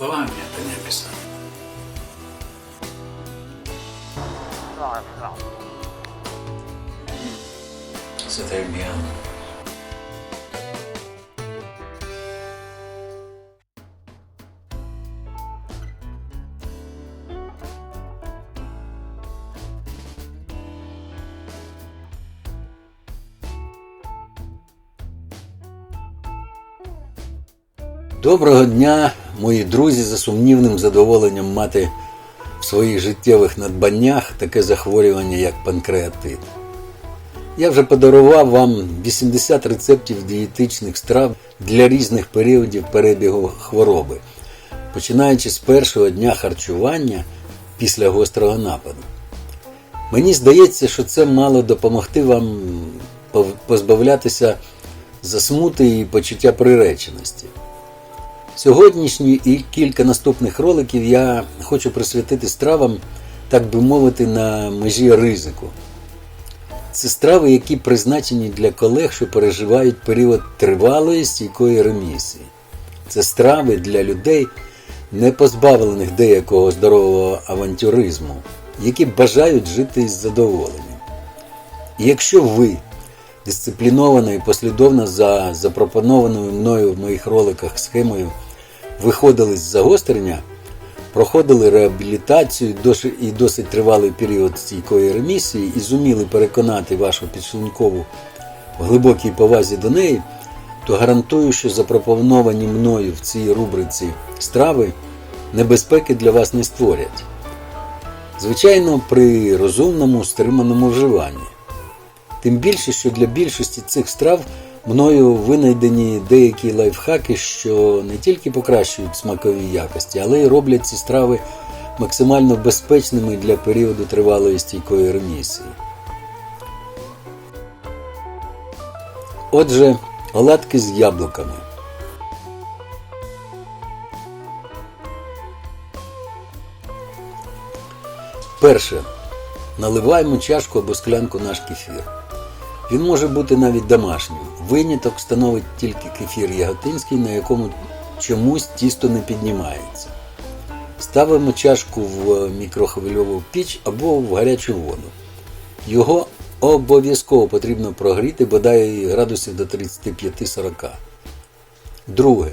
Словами это не описать. C'est bien. Доброго дня, мої друзі, за сумнівним задоволенням мати в своїх життєвих надбаннях таке захворювання, як панкреатит. Я вже подарував вам 80 рецептів дієтичних страв для різних періодів перебігу хвороби, починаючи з першого дня харчування після гострого нападу. Мені здається, що це мало допомогти вам позбавлятися засмути і почуття приреченості. Сьогоднішні і кілька наступних роликів я хочу присвятити стравам, так би мовити, на межі ризику. Це страви, які призначені для колег, що переживають період тривалої стійкої ремісії. Це страви для людей, не позбавлених деякого здорового авантюризму, які бажають жити із задоволенням. І якщо ви дисципліновано і послідовно за запропонованою мною в моїх роликах схемою виходили з загострення, проходили реабілітацію і досить тривалий період стійкої ремісії і зуміли переконати вашу підшлункову в глибокій повазі до неї, то гарантую, що запропоновані мною в цій рубриці страви небезпеки для вас не створять. Звичайно, при розумному стриманому вживанні. Тим більше, що для більшості цих страв мною винайдені деякі лайфхаки, що не тільки покращують смакові якості, але й роблять ці страви максимально безпечними для періоду тривалої стійкої ремісії. Отже, оладки з яблуками. Перше. Наливаємо чашку або склянку наш кефір. Він може бути навіть домашнім. Виняток становить тільки кефір яготинський, на якому чомусь тісто не піднімається. Ставимо чашку в мікрохвильову піч або в гарячу воду. Його обов'язково потрібно прогріти бодай градусів до 35-40. Друге.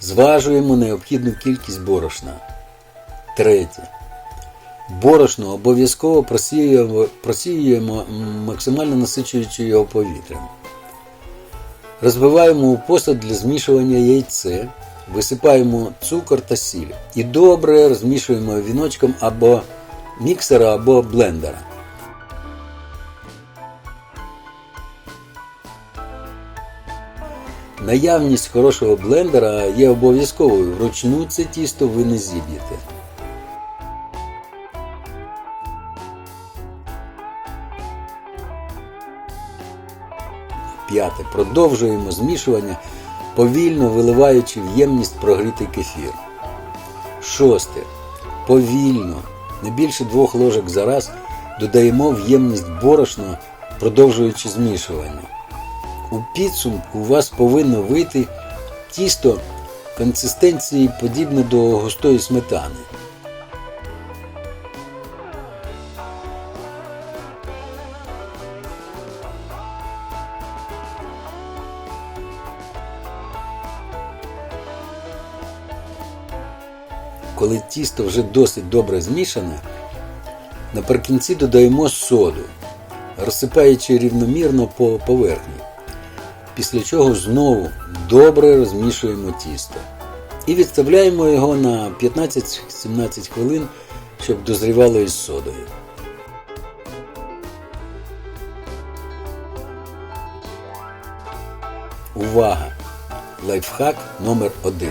Зважуємо необхідну кількість борошна. Третє. Борошно обов'язково просіюємо, просіюємо максимально насичуючи його повітрям. Розбиваємо у посуд для змішування яйце, висипаємо цукор та сіль і добре розмішуємо віночком або міксера, або блендера. Наявність хорошого блендера є обов'язковою. Вручну це тісто ви не зіб'єте. П'яте. Продовжуємо змішування, повільно виливаючи в ємність прогрітий кефір. Шосте. Повільно, не більше двох ложок за раз, додаємо в ємність борошно, продовжуючи змішування. У підсумку у вас повинно вийти тісто консистенції подібне до густої сметани. Коли тісто вже досить добре змішане, наприкінці додаємо соду, розсипаючи рівномірно по поверхні. Після чого знову добре розмішуємо тісто. І відставляємо його на 15-17 хвилин, щоб дозрівало із содою. Увага! Лайфхак номер 1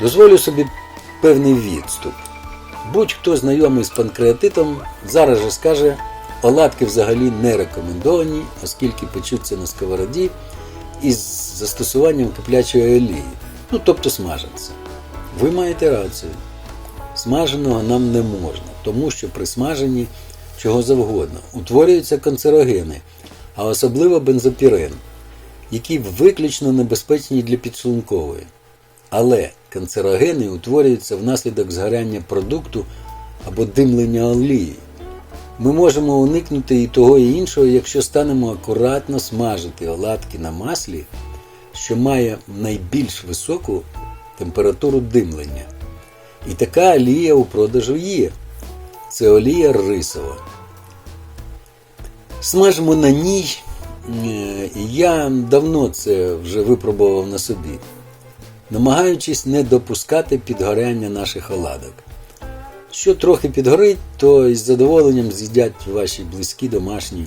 Дозволю собі певний відступ. Будь-хто знайомий з панкреатитом зараз же скаже, оладки взагалі не рекомендовані, оскільки печуться на сковороді із застосуванням киплячої олії, ну тобто смажаться. Ви маєте рацію. Смаженого нам не можна, тому що при смаженні чого завгодно утворюються канцерогени, а особливо бензопірен, які виключно небезпечні для підшлункової. Але канцерогени утворюються внаслідок згоряння продукту або димлення олії. Ми можемо уникнути і того, і іншого, якщо станемо акуратно смажити оладки на маслі, що має найбільш високу температуру димлення. І така олія у продажу є. Це олія рисова. Смажимо на ній. е, і Я давно це вже випробував на собі, намагаючись не допускати підгоряння наших оладок. Що трохи підгорить, то із задоволенням з'їдять ваші близькі домашні.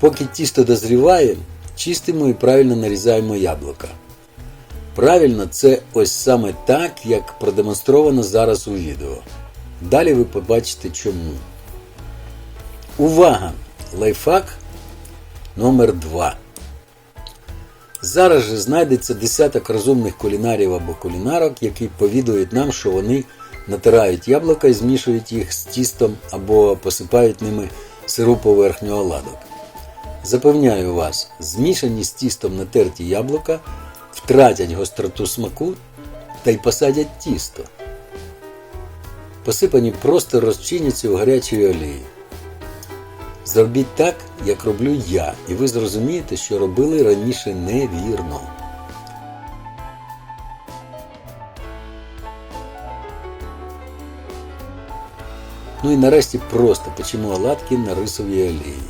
Поки тісто дозріває, чистимо і правильно нарізаємо яблука. Правильно, це ось саме так, як продемонстровано зараз у відео. Далі ви побачите чому. Увага! Лайфхак номер 2 Зараз же знайдеться десяток розумних кулінарів або кулінарок, які повідують нам, що вони натирають яблука і змішують їх з тістом або посипають ними сиру поверхню оладок. Запевняю вас, змішані з тістом натерті яблука втратять гостроту смаку та й посадять тісто. Посипані просто розчиняться у гарячій олії. Зробіть так, як роблю я, і ви зрозумієте, що робили раніше невірно. Ну і нарешті просто печемо оладки на рисовій олії.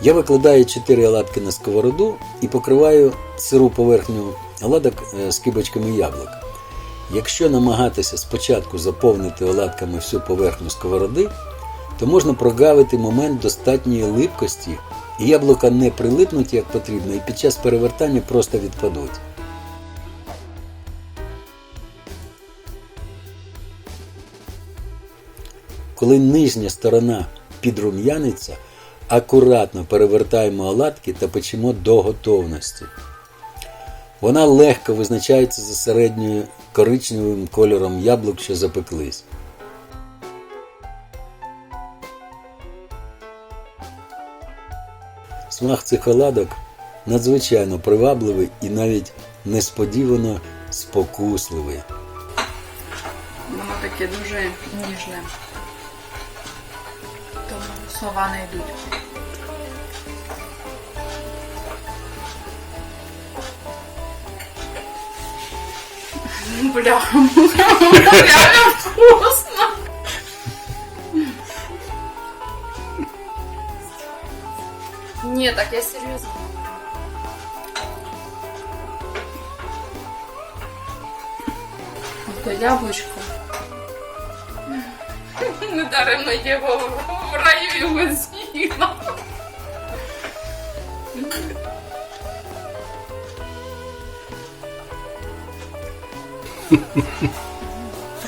Я викладаю 4 оладки на сковороду і покриваю сиру поверхню оладок е, скибочками яблук. Якщо намагатися спочатку заповнити оладками всю поверхню сковороди, то можна прогавити момент достатньої липкості, і яблука не прилипнуть як потрібно, і під час перевертання просто відпадуть. Коли нижня сторона підрум'яниться, акуратно перевертаємо оладки та печемо до готовності. Вона легко визначається за середньою коричневим кольором яблук, що запеклись. Смак цих оладок надзвичайно привабливий і навіть несподівано спокусливий. Воно таке дуже ніжне. Тому слова не йдуть. Бляха, реально вкусно. Ні, так я серйозно. Таке яблучко. Недаремно його в раю його з'їла.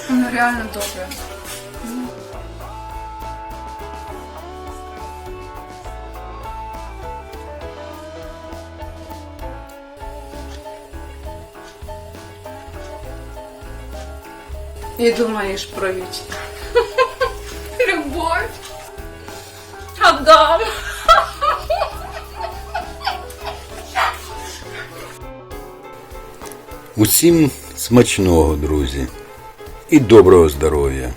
Воно реально добре. І думаєш про вічне. Любовь. Адам. Усім смачного, друзі, і доброго здоров'я!